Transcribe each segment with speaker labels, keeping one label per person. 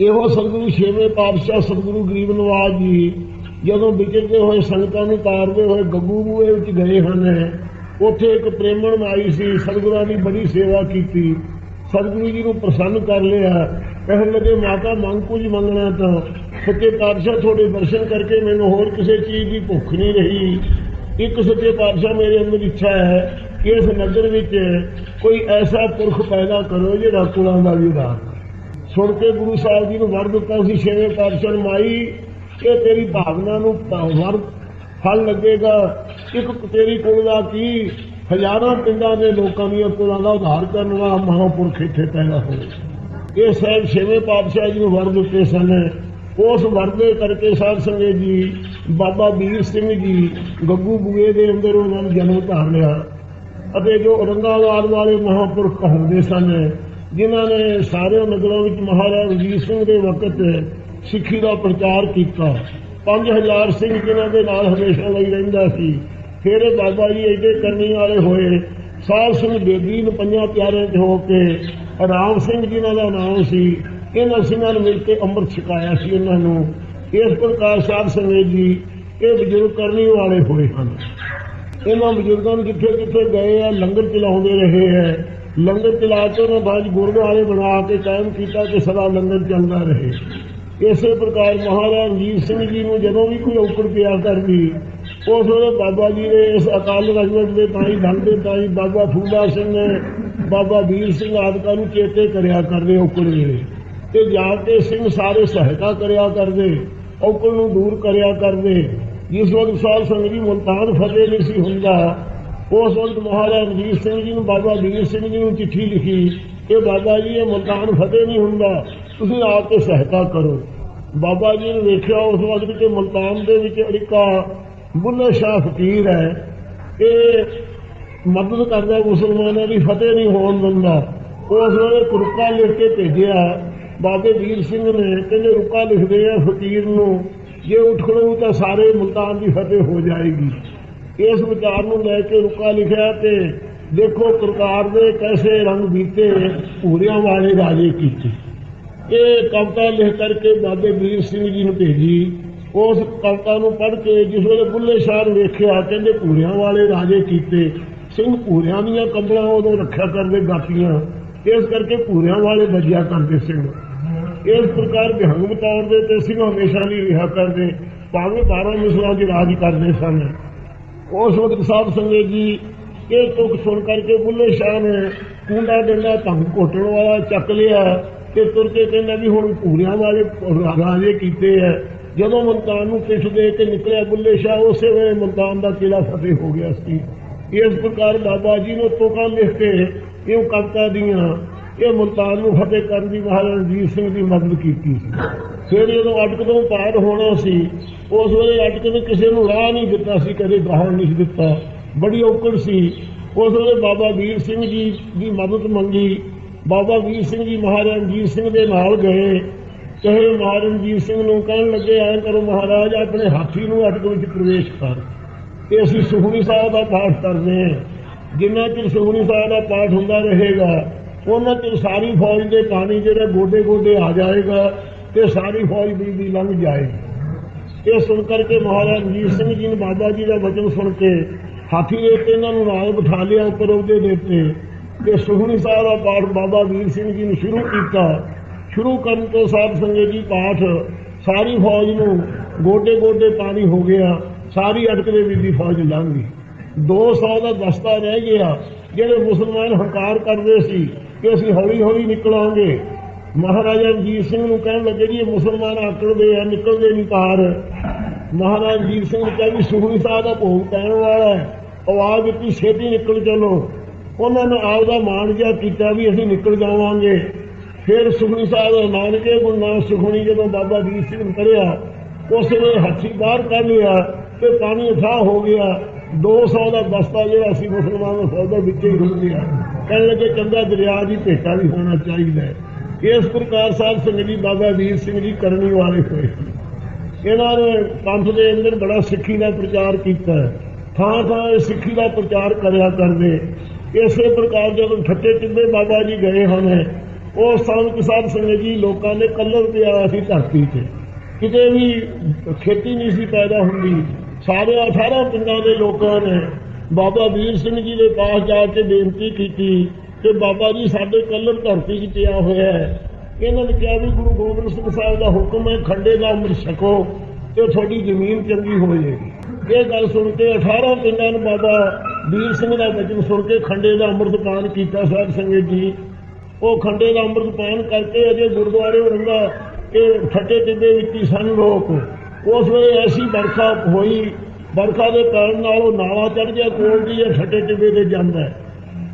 Speaker 1: ਇਹੋ ਸਤਿਗੁਰੂ ਛੇਵੇਂ ਪਾਤਸ਼ਾਹ ਸਤਿਗੁਰੂ ਗਰੀਬ ਨਵਾਜ ਜੀ, ਜਦੋਂ ਵਿਚਰਦੇ ਹੋਏ ਸੰਗਤਾਂ ਨੂੰ ਤਾਰਦੇ ਹੋਏ ਗੱਗੂ ਬੂਏ ਵਿੱਚ ਗਏ ਹਨ, ਉੱਥੇ ਇੱਕ ਪ੍ਰੇਮਣ ਮਾਈ ਸੀ, ਸਤਿਗੁਰਾਂ ਦੀ ਬੜੀ ਸੇਵਾ ਕੀਤੀ। ਸਤਿਗੁਰੂ ਜੀ ਨੂੰ ਪ੍ਰਸੰਨ ਕਰ ਲਿਆ। ਕਹਿਣ ਲੱਗੇ, ਮਾਤਾ, ਮੰਗ ਕੁਝ ਮੰਗਣਾ ਤਾਂ, ਸੱਚੇ ਪਾਤਸ਼ਾਹ ਤੁਹਾਡੇ ਦਰਸ਼ਨ ਕਰਕੇ ਮੈਨੂੰ ਹੋਰ ਕਿਸੇ ਚੀਜ਼ ਦੀ ਭੁੱਖ ਨਹੀਂ ਰਹੀ। ਇੱਕ ਸੱਚੇ ਪਾਤਸ਼ਾਹ ਮੇਰੇ ਅੰਦਰ ਇੱਛਾ ਹੈ ਕਿ ਇਸ ਨਗਰ ਵਿੱਚ ਕੋਈ ਐਸਾ ਪੁਰਖ ਪੈਦਾ ਕਰੋ ਜਿਹੜਾ ਕੁਲਾਂ ਦਾ ਵੀ ਉਦਾਰ ਸੁਣ ਕੇ ਗੁਰੂ ਸਾਹਿਬ ਜੀ ਨੂੰ ਵਰ ਦਿੱਤਾ ਸੀ, ਛੇਵੇਂ ਪਾਤਸ਼ਾਹ ਮਾਈ, ਇਹ ਤੇਰੀ ਭਾਵਨਾ ਨੂੰ ਵਰ, ਫਲ ਲੱਗੇਗਾ। ਇੱਕ ਤੇਰੀ ਕੋਲ ਦਾ ਕੀ? ਹਜ਼ਾਰਾਂ ਪਿੰਡਾਂ ਦੇ ਲੋਕਾਂ ਦੀਆਂ ਕੋਲਾਂ ਦਾ ਉਧਾਰ ਕਰਨ ਵਾਲਾ ਮਹਾਂਪੁਰਖ ਇੱਥੇ ਪੈਦਾ ਹੋਵੇ ਇਹ ਸਾਹਿਬ ਛੇਵੇਂ ਪਾਤਸ਼ਾਹ ਜੀ ਨੂੰ ਵਰ ਦਿੱਤੇ ਸਨ। ਉਸ ਵਰਦੇ ਕਰਕੇ ਸਾਧ ਸੰਗਤ ਜੀ, ਬਾਬਾ ਵੀਰ ਸਿੰਘ ਜੀ, ਗੱਗੂ ਬੂਏ ਦੇ ਅੰਦਰ ਉਹਨਾਂ ਨੇ ਜਨਮ ਧਾਰ ਲਿਆ। ਅਤੇ ਜੋ ਔਰੰਗਾਬਾਦ ਵਾਲੇ ਮਹਾਂਪੁਰਖ ਕਹਾਉਂਦੇ ਸਨ ਜਿਨ੍ਹਾਂ ਨੇ ਸਾਰੇ ਨਗਰਾਂ ਵਿੱਚ ਮਹਾਰਾਜਾ ਰਣਜੀਤ ਸਿੰਘ ਦੇ ਵਕਤ ਸਿੱਖੀ ਦਾ ਪ੍ਰਚਾਰ ਕੀਤਾ। 5000 ਸਿੰਘ ਜਿਨ੍ਹਾਂ ਦੇ ਨਾਲ ਹਮੇਸ਼ਾ ਲਈ ਰਹਿੰਦਾ ਸੀ। ਫਿਰ ਇਹ ਬਾਬਾ ਜੀ ਐਡੇ ਕਰਨੀ ਵਾਲੇ ਹੋਏ। ਸਾਧ ਸਿੰਘ ਬੇਦੀ ਨੂੰ ਪੰਜਾਂ ਪਿਆਰਿਆਂ 'ਚ ਹੋ ਕੇ ਰਾਮ ਸਿੰਘ ਜਿਨ੍ਹਾਂ ਦਾ ਨਾਮ ਸੀ, ਇਹਨਾਂ ਸਿੰਘਾਂ ਨੂੰ ਮਿਲ ਕੇ ਅੰਮ੍ਰਿਤ ਛਕਾਇਆ ਸੀ ਇਹਨਾਂ ਨੂੰ। ਇਸ ਪ੍ਰਕਾਰ ਸਾਧ ਸੰਗਤ ਜੀ ਇਹ ਬਜ਼ੁਰਗ ਕਰਨੀ ਵਾਲੇ ਹੋਏ ਹਨ। ਇਹਨਾਂ ਬਜ਼ੁਰਗਾਂ ਨੂੰ ਜਿੱਥੇ ਜਿੱਥੇ ਗਏ ਆ, ਲੰਗਰ ਚਲਾਉਂਦੇ ਰਹੇ ਹੈ ਲੰਗਰ ਚਲਾ ਕੇ ਉਹਨਾਂ ਬਾਅਦ ਗੁਰਦੁਆਰੇ ਬਣਾ ਕੇ ਕਾਇਮ ਕੀਤਾ ਕਿ ਸਦਾ ਲੰਗਰ ਚੱਲਦਾ ਰਹੇ। ਇਸੇ ਪ੍ਰਕਾਰ ਮਹਾਰਾਜ ਰਣਜੀਤ ਸਿੰਘ ਜੀ ਨੂੰ ਜਦੋਂ ਵੀ ਕੋਈ ਔਕੜ ਪਿਆ ਕਰਦੀ, ਉਸ ਵੇਲੇ ਬਾਬਾ ਜੀ ਦੇ ਇਸ ਅਕਾਲ ਰਜਵਟ ਦੇ ਤਾਈ ਧੰਨ ਦੇ ਤਾਈ ਬਾਬਾ ਫੂਲਾ ਸਿੰਘ ਨੇ ਬਾਬਾ ਵੀਰ ਸਿੰਘ ਆਦਿਕਾਂ ਨੂੰ ਚੇਤੇ ਕਰਿਆ ਕਰਦੇ ਔਕੜ ਵੇਲੇ। ਤੇ ਜਾ ਕੇ ਸਿੰਘ ਸਾਰੇ ਸਹਾਇਤਾ ਕਰਿਆ ਕਰਦੇ, ਔਕੜ ਨੂੰ ਦੂਰ ਕਰਿਆ ਕਰਦੇ। ਜਿਸ ਵਕਤ ਸਾਧ ਸੰਗਤ ਜੀ ਮੁਲਤਾਨ ਫਤਿਹ ਨਹੀਂ ਸੀ ਹੁੰਦਾ ਉਸ ਵਕਤ ਮਹਾਰਾਜਾ ਰਣਜੀਤ ਸਿੰਘ ਜੀ ਨੂੰ ਬਾਬਾ ਵੀਰ ਸਿੰਘ ਜੀ ਨੂੰ ਚਿੱਠੀ ਲਿਖੀ ਕਿ ਬਾਬਾ ਜੀ ਇਹ ਮੁਲਤਾਨ ਫਤਿਹ ਨਹੀਂ ਹੁੰਦਾ ਤੁਸੀਂ ਆ ਕੇ ਸਹਾਇਤਾ ਕਰੋ ਬਾਬਾ ਜੀ ਨੇ ਵੇਖਿਆ ਉਸ ਵਕਤ ਕਿ ਮੁਲਤਾਨ ਦੇ ਵਿੱਚ ਅੜਿੱਕਾ ਬੁੱਲੇ ਸ਼ਾਹ ਫਕੀਰ ਹੈ ਇਹ ਮਦਦ ਕਰਦਾ ਮੁਸਲਮਾਨਾਂ ਦੀ ਫਤਿਹ ਨਹੀਂ ਹੋਣ ਦਿੰਦਾ ਉਸ ਵੇਲੇ ਇੱਕ ਰੁਕਾ ਲਿਖ ਕੇ ਭੇਜਿਆ ਬਾਬੇ ਵੀਰ ਸਿੰਘ ਨੇ ਕਹਿੰਦੇ ਰੁਕਾ ਲਿਖਦੇ ਆ ਫਕੀਰ ਨੂੰ ਜੇ ਉੱਠ ਖੜੋ ਤਾਂ ਸਾਰੇ ਮੁਲਤਾਨ ਦੀ ਫਤਿਹ ਹੋ ਜਾਏਗੀ ਇਸ ਵਿਚਾਰ ਨੂੰ ਲੈ ਕੇ ਰੁਕਾ ਲਿਖਿਆ ਤੇ ਦੇਖੋ ਕਰਤਾਰ ਦੇ ਕੈਸੇ ਰੰਗ ਬੀਤੇ ਪੂਰਿਆਂ ਵਾਲੇ ਰਾਜੇ ਕੀਤੇ। ਇਹ ਕਵਿਤਾ ਲਿਖ ਕਰਕੇ ਬਾਬੇ ਵੀਰ ਸਿੰਘ ਜੀ ਨੂੰ ਭੇਜੀ। ਉਸ ਕਵਿਤਾ ਨੂੰ ਪੜ੍ਹ ਕੇ ਜਿਸ ਵੇਲੇ ਬੁੱਲੇ ਸ਼ਾਹ ਵੇਖਿਆ, ਕਹਿੰਦੇ ਪੂਰਿਆਂ ਵਾਲੇ ਰਾਜੇ ਕੀਤੇ। ਸਿੰਘ ਪੂਰਿਆਂ ਦੀਆਂ ਕੰਬਲਾਂ ਉਦੋਂ ਰੱਖਿਆ ਕਰਦੇ ਗਾਤੀਆਂ ਇਸ ਕਰਕੇ ਪੂਰਿਆਂ ਵਾਲੇ ਵਜਿਆ ਕਰਦੇ ਸਿੰਘ ਇਸ ਪ੍ਰਕਾਰ ਵਿਹੰਗ ਤੌਰ ਦੇ ਤੇ ਸਿੰਘ ਹਮੇਸ਼ਾ ਨਹੀਂ ਰਿਹਾ ਕਰਦੇ। ਭਾਵੇਂ 12 ਮਿਸਲਾਂ 'ਚ ਰਾਜ ਕਰਦੇ ਸਨ। ਉਸ ਵਕਤ ਸਾਧ ਸੰਗਤ ਜੀ, ਇਹ ਤੁਕ ਸੁਣ ਕਰਕੇ ਬੁੱਲੇ ਸ਼ਾਹ ਨੇ ਕੁੰਡਾ ਡੰਡਾ ਭੰਗ ਘੋਟਣ ਵਾਲਾ ਚੱਕ ਲਿਆ ਤੇ ਤੁਰ ਕੇ ਕਹਿੰਦਾ ਵੀ ਹੁਣ ਪੂਰਿਆਂ ਵਾਲੇ ਰਾਜੇ ਕੀਤੇ ਐ ਜਦੋਂ ਮਲਤਾਨ ਨੂੰ ਪਿੱਛ ਦੇ ਕੇ ਨਿਕਲਿਆ ਬੁੱਲੇ ਸ਼ਾਹ, ਉਸੇ ਵੇਲੇ ਮਲਤਾਨ ਦਾ ਕਿਲਾ ਫਤਿਹ ਹੋ ਗਿਆ ਸੀ। ਇਸ ਪ੍ਰਕਾਰ ਬਾਬਾ ਜੀ ਨੇ ਤੁਕਾਂ ਲਿਖ ਕੇ ਇਹ ਕਵਿਤਾ ਦੀਆਂ ਇਹ ਮਲਤਾਨ ਨੂੰ ਫਤਿਹ ਕਰਨ ਦੀ ਮਹਾਰਾਜਾ ਰਣਜੀਤ ਸਿੰਘ ਦੀ ਮਦਦ ਕੀਤੀ ਸੀ। ਫਿਰ ਜਦੋਂ ਅਟਕ ਤੋਂ ਪਾਰ ਹੋਣਾ ਸੀ ਉਸ ਵੇਲੇ ਅਟਕ ਨੇ ਕਿਸੇ ਨੂੰ ਰਾਹ ਨਹੀਂ ਦਿੱਤਾ ਸੀ, ਕਦੇ ਗਾਹਣ ਨਹੀਂ ਸੀ ਦਿੱਤਾ। ਬੜੀ ਔਕੜ ਸੀ। ਉਸ ਵੇਲੇ ਬਾਬਾ ਵੀਰ ਸਿੰਘ ਜੀ ਦੀ ਮਦਦ ਮੰਗੀ। ਬਾਬਾ ਵੀਰ ਸਿੰਘ ਜੀ ਮਹਾਰਾਜਾ ਰਣਜੀਤ ਸਿੰਘ ਦੇ ਨਾਲ ਗਏ। ਕਹੇ ਮਹਾਰਾਜਾ ਰਣਜੀਤ ਸਿੰਘ ਨੂੰ ਕਹਿਣ ਲੱਗੇ, ਐਂ ਕਰੋ ਮਹਾਰਾਜ, ਆਪਣੇ ਹਾਥੀ ਨੂੰ ਅਟਕ ਵਿੱਚ ਪ੍ਰਵੇਸ਼ ਕਰ। ਤੇ ਅਸੀਂ ਸੁਖਮਨੀ ਸਾਹਿਬ ਦਾ ਪਾਠ ਕਰਦੇ ਹਾਂ। ਜਿੰਨਾ ਚਿਰ ਸੁਖਮਨੀ ਸਾਹਿਬ ਦਾ ਪਾਠ ਹੁੰਦਾ ਰਹੇਗਾ, ਉਹਨਾਂ ਚਿਰ ਸਾਰੀ ਫੌਜ ਦੇ ਪਾਣੀ ਜਿਹੜਾ ਗੋਡੇ ਗੋਡੇ ਆ ਜਾਏਗਾ ਤੇ ਸਾਰੀ ਫੌਜ ਬੀਬੀ ਲੰਘ ਜਾਏਗੀ। ਇਹ ਸੁਣ ਕਰਕੇ ਮਹਾਰਾਜ ਰਣਜੀਤ ਸਿੰਘ ਜੀ ਨੇ ਬਾਬਾ ਜੀ ਦਾ ਵਚਨ ਸੁਣ ਕੇ ਹਾਥੀ ਦੇ ਉੱਤੇ ਇਹਨਾਂ ਨੂੰ ਨਾਲ ਬਿਠਾ ਲਿਆ ਉੱਪਰ ਉਹਦੇ ਦੇ ਉੱਤੇ। ਤੇ ਸੁਖਮਨੀ ਸਾਹਿਬ ਦਾ ਪਾਠ ਬਾਬਾ ਵੀਰ ਸਿੰਘ ਜੀ ਨੇ ਸ਼ੁਰੂ ਕੀਤਾ। ਸ਼ੁਰੂ ਕਰਨ ਤੋਂ ਸਾਧ ਸੰਗਤ ਜੀ ਪਾਠ, ਸਾਰੀ ਫੌਜ ਨੂੰ ਗੋਡੇ ਗੋਡੇ ਪਾਣੀ ਹੋ ਗਿਆ। ਸਾਰੀ ਅਟਕਦੇ ਵਿੱਚ ਦੀ ਫੌਜ ਲੰਘ ਗਈ। 200 ਦਾ ਦਸਤਾ ਰਹਿ ਗਿਆ। ਜਿਹੜੇ ਮੁਸਲਮਾਨ ਹੰਕਾਰ ਕਰਦੇ ਸੀ ਕਿ ਅਸੀਂ ਹੌਲੀ ਹੌਲੀ ਨਿਕਲਾਂਗੇ ਮਹਾਰਾਜਾ ਰਣਜੀਤ ਸਿੰਘ ਨੂੰ ਕਹਿਣ ਲੱਗੇ ਜੀ ਇਹ ਮੁਸਲਮਾਨ ਆਕੜਦੇ ਆ, ਨਿਕਲਦੇ ਨਹੀਂ ਪਾਰ ਮਹਾਰਾਜਾ ਰਣਜੀਤ ਸਿੰਘ ਨੇ ਕਿਹਾ ਵੀ ਸੁਖਮਨੀ ਸਾਹਿਬ ਦਾ ਭੋਗ ਪੈਣ ਵਾਲਾ ਹੈ, ਆਵਾਜ਼ ਦਿੱਤੀ, ਛੇਤੀ ਨਿਕਲ ਚਲੋ। ਉਹਨਾਂ ਨੇ ਆਪਦਾ ਮਾਣ ਜਿਹਾ ਕੀਤਾ ਵੀ ਅਸੀਂ ਨਿਕਲ ਜਾਵਾਂਗੇ। ਫਿਰ ਸੁਖਮਨੀ ਸਾਹਿਬ ਦੇ ਨਾਨਕੇ, ਗੁਰੂ ਨਾਨਕ ਸੁਖਮਨੀ ਜਦੋਂ ਬਾਬਾ ਦੀਪ ਸਿੰਘ ਨੇ ਕਰਿਆ ਉਸ ਨੇ ਹੱਥੀ ਬਾਹਰ ਕੱਢ ਲਿਆ ਤੇ ਪਾਣੀ ਅਥਾਹ ਹੋ ਗਿਆ। 200 ਦਾ ਬਸਤਾ ਜਿਹੜਾ ਸੀ ਮੁਸਲਮਾਨ ਦਾ ਸੌਦਾ ਵਿੱਚ ਹੀ ਰੁਕ ਗਿਆ। ਕਹਿਣ ਲੱਗੇ, ਚੰਗਾ ਦਰਿਆ ਦੀ ਭੇਟਾ ਵੀ ਹੋਣਾ ਚਾਹੀਦਾ ਇਸ ਪ੍ਰਕਾਰ ਸਾਹਿਬ ਸਿੰਘ ਜੀ ਬਾਬਾ ਵੀਰ ਸਿੰਘ ਜੀ ਕਰਨੀ ਵਾਲੇ ਹੋਏ। ਇਹਨਾਂ ਨੇ ਪੰਥ ਦੇ ਅੰਦਰ ਬੜਾ ਸਿੱਖੀ ਦਾ ਪ੍ਰਚਾਰ ਕੀਤਾ। ਥਾਂ ਥਾਂ ਇਹ ਸਿੱਖੀ ਦਾ ਪ੍ਰਚਾਰ ਕਰਿਆ ਕਰਦੇ। ਇਸੇ ਪ੍ਰਕਾਰ ਜਦੋਂ ਠੱਟੇ ਟਿੱਬੇ ਬਾਬਾ ਜੀ ਗਏ ਹਨ ਉਸ ਸਾਲ ਕਿਸਾਨ ਸੰਗਤ ਜੀ ਲੋਕਾਂ ਨੇ ਕਲਰ ਤੇ ਆਇਆ ਸੀ ਧਰਤੀ ਤੇ। ਕਿਤੇ ਵੀ ਖੇਤੀ ਨਹੀਂ ਸੀ ਪੈਦਾ ਹੁੰਦੀ। ਸਾਰੇ 18 ਪਿੰਡਾਂ ਦੇ ਲੋਕਾਂ ਨੇ ਬਾਬਾ ਵੀਰ ਸਿੰਘ ਜੀ ਦੇ ਪਾਸ ਜਾ ਕੇ ਬੇਨਤੀ ਕੀਤੀ। ਕਿ ਬਾਬਾ ਜੀ ਸਾਡੇ ਕਲਰ ਧਰਤੀ 'ਚ ਪਿਆ ਹੋਇਆ ਹੈ। ਇਹਨਾਂ ਨੇ ਕਿਹਾ ਵੀ ਗੁਰੂ ਗੋਬਿੰਦ ਸਿੰਘ ਸਾਹਿਬ ਦਾ ਹੁਕਮ ਹੈ, ਖੰਡੇ ਦਾ ਅੰਮ੍ਰਿਤ ਛਕੋ ਤੇ ਤੁਹਾਡੀ ਜ਼ਮੀਨ ਚੰਗੀ ਹੋ ਜਾਏਗੀ ਇਹ ਗੱਲ ਸੁਣ ਕੇ 18 ਪਿੰਡਾਂ ਨੂੰ ਬਾਬਾ ਵੀਰ ਸਿੰਘ ਦਾ ਵਚਨ ਸੁਣ ਕੇ ਖੰਡੇ ਦਾ ਅੰਮ੍ਰਿਤ ਪਾਨ ਕੀਤਾ ਸਾਹਿਬ ਸੰਗਤ ਜੀ। ਉਹ ਖੰਡੇ ਦਾ ਅੰਮ੍ਰਿਤ ਪਾਨ ਕਰਕੇ ਅਜੇ ਗੁਰਦੁਆਰੇ ਰੰਗਾ ਇਹ ਠੱਟੇ ਟਿੱਬੇ ਵਿੱਚ ਹੀ ਸਨ ਲੋਕ। ਉਸ ਵੇਲੇ ਐਸੀ ਵਰਖਾ ਹੋਈ। ਵਰਖਾ ਦੇ ਕਾਰਨ ਨਾਲ ਉਹ ਨਾਲਾ ਚੜ ਗਿਆ, ਕੋਲ ਦੀ ਇਹ ਠੱਟੇ ਟਿੱਬੇ ਤੇ ਜਾਂਦਾ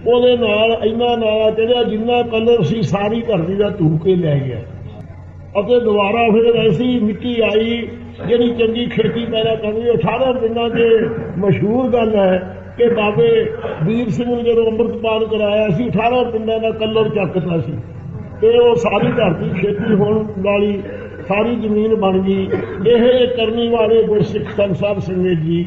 Speaker 1: ਉਹਦੇ ਨਾਲ ਇੰਨਾ ਨਾਲਾ ਚੜਿਆ ਜਿੰਨਾ ਕਲਰ ਸੀ, ਸਾਰੀ ਧਰਤੀ ਦਾ ਧੂ ਕੇ ਲੈ ਗਿਆ। ਅਤੇ ਦੁਬਾਰਾ ਫਿਰ ਐਸੀ ਮਿੱਟੀ ਆਈ, ਜਿਹੜੀ ਚੰਗੀ ਖੇਤੀ ਪੈਦਾ ਕਰਦੀ 18 ਪਿੰਡਾਂ 'ਚ ਮਸ਼ਹੂਰ ਗੱਲ ਹੈ ਕਿ ਬਾਬੇ ਵੀਰ ਸਿੰਘ ਨੇ ਜਦੋਂ ਅੰਮ੍ਰਿਤਪਾਨ ਕਰਾਇਆ ਸੀ 18 ਪਿੰਡਾਂ ਦਾ ਕਲਰ ਚੱਕਤਾ ਸੀ। ਤੇ ਉਹ ਸਾਰੀ ਧਰਤੀ ਖੇਤੀ ਹੋਣ ਵਾਲੀ ਸਾਰੀ ਜ਼ਮੀਨ ਬਣ ਗਈ। ਇਹ ਕਰਨੀ ਵਾਲੇ ਗੁਰਸਿੱਖ ਸੰਤ ਸਾਹਿਬ ਸੰਗਤ ਜੀ,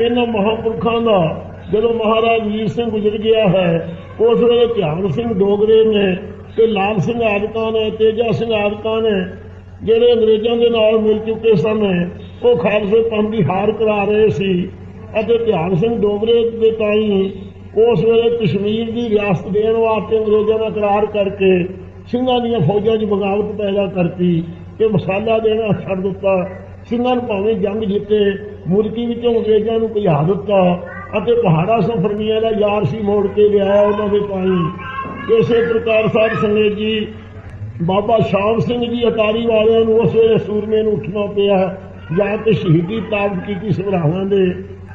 Speaker 1: ਇਹਨਾਂ ਮਹਾਂਪੁਰਖਾਂ ਦਾ ਜਦੋਂ ਮਹਾਰਾਜ ਵੀਰ ਸਿੰਘ ਗੁਜ਼ਰ ਗਿਆ ਹੈ, ਉਸ ਵੇਲੇ ਧਿਆਨ ਸਿੰਘ ਡੋਗਰੇ ਨੇ ਤੇ ਲਾਲ ਸਿੰਘ ਆਦਿਕਾਂ ਨੇ, ਤੇਜਾ ਸਿੰਘ ਆਦਿਕਾਂ ਨੇ, ਜਿਹੜੇ ਅੰਗਰੇਜ਼ਾਂ ਦੇ ਨਾਲ ਮਿਲ ਚੁੱਕੇ ਸਨ, ਉਹ ਖਾਲਸੇ ਪੰਥ ਦੀ ਹਾਰ ਕਰਾ ਰਹੇ ਸੀ ਅਤੇ ਧਿਆਨ ਸਿੰਘ ਡੋਗਰੇ ਦੇ ਤਾਈ ਉਸ ਵੇਲੇ ਕਸ਼ਮੀਰ ਦੀ ਰਿਆਸਤ ਦੇਣ ਵਾਸਤੇ ਅੰਗਰੇਜ਼ਾਂ ਦਾ ਇਕਰਾਰ ਕਰਕੇ ਸਿੰਘਾਂ ਦੀਆਂ ਫੌਜਾਂ 'ਚ ਬਗਾਵਤ ਪੈਦਾ ਕਰਤੀ ਤੇ ਮਸਾਲਾ ਦੇਣਾ ਛੱਡ ਦਿੱਤਾ। ਸਿੰਘਾਂ ਨੂੰ ਭਾਵੇਂ ਜੰਗ ਜਿੱਤੇ ਮੁਰਕੀ ਵਿੱਚੋਂ ਅੰਗਰੇਜ਼ਾਂ ਨੂੰ ਭਜਾ ਦਿੱਤਾ। ਅਤੇ ਪਹਾੜਾ ਸਫਰਮੀਆਂ ਦਾ ਯਾਰ ਸੀ ਮੋੜ ਕੇ ਲਿਆਇਆ ਉਹਨਾਂ ਦੇ ਤਾਈ ਇਸੇ ਪ੍ਰਕਾਰ ਸਾਹਿਬ ਸੰਗਤ ਜੀ, ਬਾਬਾ ਸ਼ਾਮ ਸਿੰਘ ਜੀ ਅਟਾਰੀ ਵਾਲਿਆਂ ਨੂੰ ਉਸ ਵੇਲੇ ਸੂਰਮੇ ਨੂੰ ਉੱਠਣਾ ਪਿਆ। ਜਾਂ ਤੇ ਸ਼ਹੀਦੀ ਪ੍ਰਾਪਤ ਕੀਤੀ ਸਭਰਾਵਾਂ ਦੇ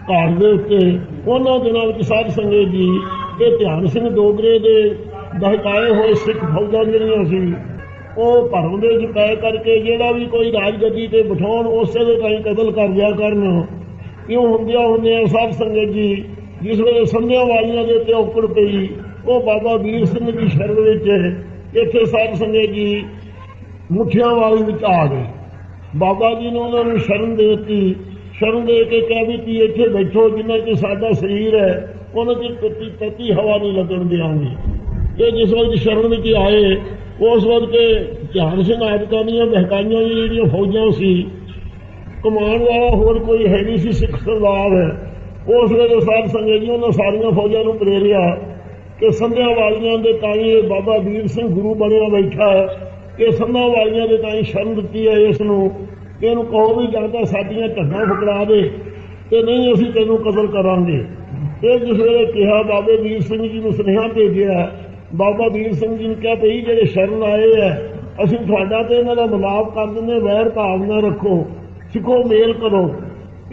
Speaker 1: ਘਰ ਦੇ ਉੱਤੇ। ਉਹਨਾਂ ਦਿਨਾਂ ਵਿੱਚ ਸਾਧ ਸੰਗਤ ਜੀ ਇਹ ਧਿਆਨ ਸਿੰਘ ਡੋਗਰੇ ਦੇ ਦਹਕਾਏ ਹੋਏ ਸਿੱਖ ਫੌਜਾਂ ਜਿਹੜੀਆਂ ਸੀ, ਉਹ ਭਰਮ ਦੇ ਵਿੱਚ ਪੈ ਕਰਕੇ ਜਿਹੜਾ ਵੀ ਕੋਈ ਰਾਜਗੱਦੀ ਤੇ ਬਿਠਾਉਣ, ਉਸੇ ਦੇ ਤਾਈਂ ਕਤਲ ਕਰ ਦਿਆ ਕਰਨ। ਕਿਉਂ ਹੁੰਦਿਆਂ ਹੁੰਦਿਆਂ ਸਾਧ ਸੰਗਤ ਜੀ? ਜਿਸ ਵੇਲੇ ਸੰਧਿਆ ਵਾਲੀਆਂ ਦੇ ਉੱਤੇ ਔਕੜ ਪਈ, ਉਹ ਬਾਬਾ ਵੀਰ ਸਿੰਘ ਦੀ ਸ਼ਰਨ ਵਿੱਚ ਇੱਥੇ ਸਾਧ ਸੰਗਤ ਜੀ ਮੁੱਠਿਆਂ ਵਾਲੀ ਵਿੱਚ ਆ ਗਏ। ਬਾਬਾ ਜੀ ਨੇ ਉਹਨਾਂ ਨੂੰ ਸ਼ਰਨ ਦੇ ਦਿੱਤੀ। ਸ਼ਰਨ ਦੇ ਕੇ ਕਿਹਾ ਵੀ ਤੁਸੀਂ ਇੱਥੇ ਬੈਠੋ, ਜਿੰਨਾ ਕਿ ਸਾਡਾ ਸਰੀਰ ਹੈ, ਉਹਨਾਂ ਦੀ ਤਤੀ ਤਤੀ ਹਵਾ ਨਹੀਂ ਲੱਗਣ ਦਿਆਂਗੇ। ਇਹ ਜਿਸ ਵਕਤ ਸ਼ਰਨ ਵਿੱਚ ਆਏ, ਉਸ ਵਕਤ ਧਿਆਨ ਸਿੰਘ ਆਦਿਕਾਂ ਦੀਆਂ ਬਹਿਕਾਈਆਂ ਜਿਹੜੀਆਂ ਫੌਜਾਂ ਸੀ ਕਮਾਨ ਵਾਲਾ ਹੋਰ ਕੋਈ ਹੈ ਨਹੀਂ ਸੀ ਸਿੱਖ ਸਰਦਾਰ। ਉਸ ਵੇਲੇ ਸਾਧ ਸੰਗਤ ਜੀ ਉਹਨਾਂ ਸਾਰੀਆਂ ਫੌਜਾਂ ਨੂੰ ਪ੍ਰੇਰਿਆ ਕਿ ਸੰਧਿਆ ਵਾਲੀਆਂ ਦੇ ਤਾਈਂ ਇਹ ਬਾਬਾ ਵੀਰ ਸਿੰਘ ਗੁਰੂ ਬਣਿਆ ਬੈਠਾ ਹੈ। ਕਿ ਸੰਧਿਆ ਵਾਲੀਆਂ ਦੇ ਤਾਈਂ ਸ਼ਰਨ ਦਿੱਤੀ ਹੈ ਇਸ ਨੂੰ। ਇਹਨੂੰ ਕਹੋ ਵੀ ਜਾਂਦਾ ਸਾਡੀਆਂ ਢੱਡਾਂ ਫਕੜਾ ਦੇ ਤੇ ਨਹੀਂ ਅਸੀਂ ਤੈਨੂੰ ਕਤਲ ਕਰਾਂਗੇ। ਇਹ ਜਿਸ ਵੇਲੇ ਕਿਹਾ, ਬਾਬੇ ਵੀਰ ਸਿੰਘ ਜੀ ਨੂੰ ਸੁਨੇਹਾ ਭੇਜਿਆ, ਬਾਬਾ ਵੀਰ ਸਿੰਘ ਜੀ ਨੇ ਕਿਹਾ, ਭਈ ਜਿਹੜੇ ਸ਼ਰਨ ਆਏ ਆ ਅਸੀਂ ਤੁਹਾਡਾ ਤੇ ਇਹਨਾਂ ਦਾ ਮਲਾਪ ਕਰ ਦਿੰਦੇ ਵੈਰ ਭਾਵਨਾ ਰੱਖੋ। ਸਿੱਖੋ, ਮੇਲ ਕਰੋ।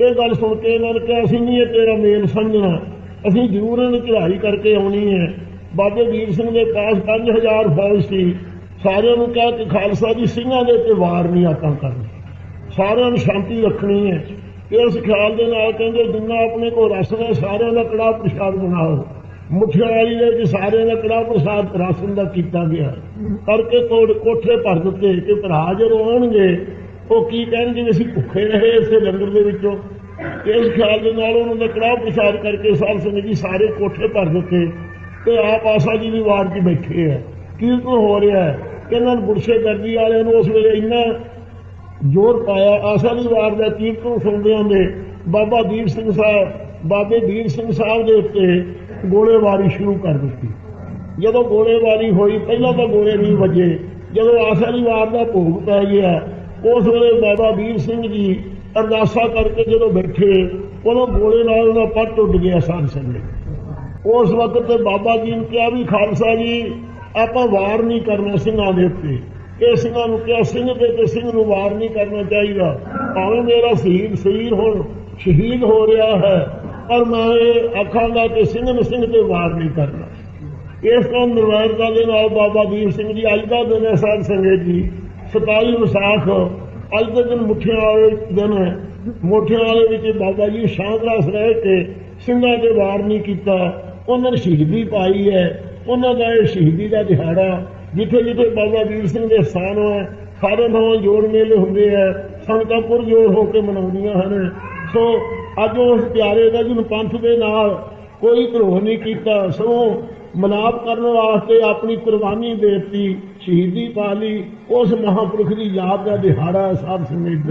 Speaker 1: ਇਹ ਗੱਲ ਸੁਣ ਕੇ ਇਹਨਾਂ ਨੇ ਕਿਹਾ ਅਸੀਂ ਨਹੀਂ ਇਹ ਤੇਰਾ ਮੇਲ ਸਮਝਣਾ। ਅਸੀਂ ਜ਼ਰੂਰ ਇਹਨਾਂ ਚੜਾਈ ਕਰਕੇ ਆਉਣੀ ਹੈ। ਬਾਬੇ ਵੀਰ ਸਿੰਘ ਦੇ ਪਾਸ 5000 ਫੌਜ ਸੀ। ਸਾਰਿਆਂ ਨੂੰ ਕਿਹਾ ਕਿ ਖਾਲਸਾ ਦੀ ਸਿੰਘਾਂ ਦੇ ਉੱਤੇ ਵਾਰ ਨਹੀਂ ਆਪਾਂ ਕਰਨਾ। ਸਾਰਿਆਂ ਨੂੰ ਸ਼ਾਂਤੀ ਰੱਖਣੀ ਹੈ। ਇਸ ਖਿਆਲ ਦੇ ਨਾਲ ਕਹਿੰਦੇ, ਜਿੰਨਾ ਆਪਣੇ ਕੋਲ ਰਸਮ ਹੈ, ਸਾਰਿਆਂ ਦਾ ਕੜਾਹ ਪ੍ਰਸ਼ਾਦ ਬਣਾਓ। ਮੁੱਠਿਆਂ ਵਾਲੀ ਦੇ ਵਿੱਚ ਸਾਰਿਆਂ ਦਾ ਕੜਾਹ ਪ੍ਰਸ਼ਾਦ ਰਸਮ ਦਾ ਕੀਤਾ ਗਿਆ। ਕਰਕੇ ਕੋਠੇ ਭਰ ਦਿੱਤੇ ਕਿ ਭਰਾ ਜਦੋਂ ਆਉਣਗੇ ਉਹ ਕੀ ਕਹਿਣਗੇ ਵੀ ਅਸੀਂ ਭੁੱਖੇ ਰਹੇ ਇਸੇ ਲੰਗਰ ਦੇ ਵਿੱਚੋਂ। ਇਸ ਖਿਆਲ ਦੇ ਨਾਲ ਉਹਨਾਂ ਦਾ ਕੜਾਹ ਪ੍ਰਸ਼ਾਦ ਕਰਕੇ ਸਾਧ ਸੰਗਤ ਜੀ ਸਾਰੇ ਕੋਠੇ ਭਰ ਦਿੱਤੇ ਤੇ ਆਪ ਆਸਾ ਜੀ ਦੀ ਵਾਰ 'ਚ ਬੈਠੇ ਆ। ਕੀਰਤਨ ਹੋ ਰਿਹਾ ਹੈ। ਇਹਨਾਂ ਨੂੰ ਬੁਰਸ਼ੇ ਦਰਦੀ ਵਾਲਿਆਂ ਨੂੰ ਉਸ ਵੇਲੇ ਇੰਨਾ ਜ਼ੋਰ ਪਾਇਆ, ਆਸਾ ਦੀ ਵਾਰ ਦਾ ਕੀਰਤਨ ਸੁਣਦੇ ਹੁੰਦੇ ਬਾਬਾ ਦੀਪ ਸਿੰਘ ਸਾਹਿਬ, ਬਾਬੇ ਦੀਪ ਸਿੰਘ ਸਾਹਿਬ ਦੇ ਉੱਤੇ ਗੋਲੇਬਾਰੀ ਸ਼ੁਰੂ ਕਰ ਦਿੱਤੀ। ਜਦੋਂ ਗੋਲੇਬਾਰੀ ਹੋਈ, ਪਹਿਲਾਂ ਤਾਂ ਗੋਲੇ ਨਹੀਂ ਵੱਜੇ। ਜਦੋਂ ਆਸਾ ਦੀ ਵਾਰ ਦਾ ਭੋਗ ਪੈ ਗਿਆ ਉਸ ਵੇਲੇ ਬਾਬਾ ਵੀਰ ਸਿੰਘ ਜੀ ਅਰਦਾਸਾ ਕਰਕੇ ਜਦੋਂ ਬੈਠੇ ਉਦੋਂ ਗੋਲੇ ਨਾਲ ਉਹਦਾ ਪੱਟ ਉੱਡ ਗਿਆ ਸਾਧ ਸੰਗਤ ਉਸ ਵਕਤ ਤੇ ਬਾਬਾ ਜੀ ਨੇ ਕਿਹਾ ਵੀ, ਖਾਲਸਾ ਜੀ, ਆਪਾਂ ਵਾਰ ਨਹੀਂ ਕਰਨਾ ਸਿੰਘਾਂ ਦੇ ਉੱਤੇ। ਇਹ ਸਿੰਘਾਂ ਨੂੰ ਕਿਹਾ, ਸਿੰਘ ਦੇ ਤੇ ਸਿੰਘ ਨੂੰ ਵਾਰ ਨਹੀਂ ਕਰਨਾ ਚਾਹੀਦਾ। ਭਾਵੇਂ ਮੇਰਾ ਸ਼ਹੀਦ ਸਰੀਰ ਹੁਣ, ਸ਼ਹੀਦ ਹੋ ਰਿਹਾ ਹੈ, ਪਰ ਮੈਂ ਇਹ ਆਖਾਂਗਾ ਕਿ ਸਿੰਘ ਨੂੰ ਸਿੰਘ ਤੇ ਵਾਰ ਨਹੀਂ ਕਰਨਾ। ਇਸ ਤੋਂ ਨਿਰਵੈਰਤਾ ਦੇ ਨਾਲ ਬਾਬਾ ਵੀਰ ਸਿੰਘ ਜੀ ਅੱਜ ਦਾ ਦਿਨ ਹੈ ਸਾਧ ਸੰਗਤ ਜੀ। 27 ਵਿਸਾਖ, ਅੱਜ ਦੇ ਦਿਨ ਮੁੱਠਿਆਂ ਵਾਲੇ ਦਿਨ ਹੈ। ਮੁੱਠਿਆਂ ਵਾਲੇ ਵਿੱਚ ਬਾਬਾ ਜੀ ਸ਼ਾਂਤਰਾਸ ਰਹਿ ਕੇ ਸਿੰਘਾਂ ਦੇ ਵਾਰ ਨਹੀਂ ਕੀਤਾ। ਉਹਨਾਂ ਨੇ ਸ਼ਹੀਦੀ ਪਾਈ ਹੈ। ਉਹਨਾਂ ਦਾ ਇਹ ਸ਼ਹੀਦੀ ਦਾ ਦਿਹਾੜਾ, ਜਿੱਥੇ ਜਿੱਥੇ ਬਾਬਾ ਵੀਰ ਸਿੰਘ ਦੇ ਸਥਾਨ ਹੈ, ਸਾਰੇ ਨਵਾਂ ਜੋੜ ਮੇਲੇ ਹੁੰਦੇ ਆ ਸੰਗਤਾਂ ਪੁਰ ਪੁਰਜੋਰ ਹੋ ਕੇ ਮਨਾਉਂਦੀਆਂ ਹਨ। ਸੋ ਅੱਜ ਉਸ ਪਿਆਰੇ ਦਾ ਜਿਹਨੂੰ ਪੰਥ ਦੇ ਨਾਲ ਕੋਈ ਧਰੋਹ ਨਹੀਂ ਕੀਤਾ। ਸੋ ਮਨਾਪ ਕਰਨ ਵਾਸਤੇ ਆਪਣੀ ਕੁਰਬਾਨੀ ਦੇਤੀ। ਸ਼ਹੀਦੀ ਪਾ ਲਈ ਉਸ ਮਹਾਂਪੁਰਖ ਦੀ ਯਾਦ ਦਾ ਦਿਹਾੜਾ ਸਭ ਸਾਧ